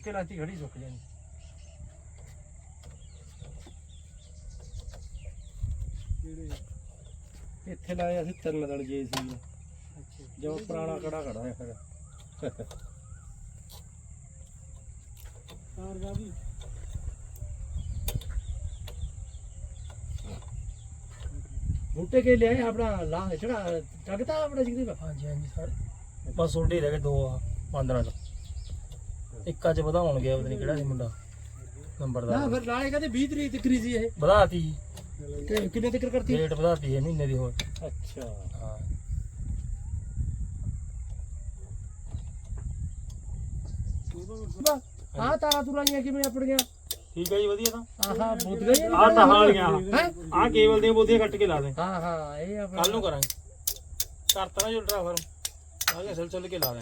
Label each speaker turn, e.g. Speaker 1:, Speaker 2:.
Speaker 1: ਇੱਥੇ ਲਾਤੀ ਖੜੀ ਸੁੱਕ ਜਾਣੀ। ਇੱਥੇ ਲਾਇਆ ਅਸੀਂ ਤਿੰਨ ਦਿਨ ਜੇ ਸੀ। ਜੋ ਪੁਰਾਣਾ ਕੜਾ ਖੜਾ ਹੈ ਫਿਰ। ਬੂਟੇ ਕੇ ਲਿਆਏ ਆਪਣਾ ਲਾ ਚੜਾ ਟਗਤਾ ਆਪਣਾ ਜਿਗਦੀ
Speaker 2: ਹਾਂਜੀ ਹਾਂਜੀ ਸਰ। ਬਸ ਹੀ ਰਹਿ ਗਏ ਦੋ ਆ ਬਾਂਦਰਾਂ ਚ। ਇੱਕਾ ਚ ਵਧਾਉਣ ਗਿਆ ਪਤਾ ਨਹੀਂ ਕਿਹੜਾ ਸੀ ਮੁੰਡਾ।
Speaker 1: ਨਾ
Speaker 2: ਨੰਬਰਦਾਰ
Speaker 1: ਫਿਰ ਨਾਲੇ ਕਹਿੰਦੇ 20 ਤਰੀਕ ਤੱਕ ਸੀ ਇਹ।
Speaker 2: ਵਧਾਤੀ।
Speaker 1: ਕਿ- ਕਿੰਨੇ ਤੱਕ ਕਰਤੀ?
Speaker 2: ਡੇਟ ਵਧਾਤੀ ਹੈ ਮਹੀਨੇ ਦੀ ਹੋਰ।
Speaker 1: ਅੱਛਾ।
Speaker 2: ਹਾਂ।
Speaker 1: ਆ ਤਾਰਾ ਤੁਰਾਈਆਂ ਕਿਵੇਂ ਆਪਣੀਆਂ?
Speaker 2: ਠੀਕ ਹੈ ਜੀ ਵਧੀਆ ਤਾਂ।
Speaker 1: ਆਹਾ ਬੁੱਧ ਗਏ
Speaker 2: ਆ ਤਾਂ ਹਾਲੀਆਂ
Speaker 1: ਹੈ?
Speaker 2: ਆ ਕੇਬਲ ਦੀਆਂ ਬੋਦੀਆਂ ਕੱਟ ਕੇ ਲਾ ਦੇ।
Speaker 1: ਹਾਂ ਹਾਂ ਇਹ ਆਪਣਾ
Speaker 2: ਕੱਲ ਨੂੰ ਕਰਾਂਗੇ। ਕਰਤਾ ਨਾ ਜੋ ਡਰਾਈਵਰ। ਆ ਗਿਆ ਚੱਲ ਚੱਲ ਕੇ ਲਾ ਦੇ।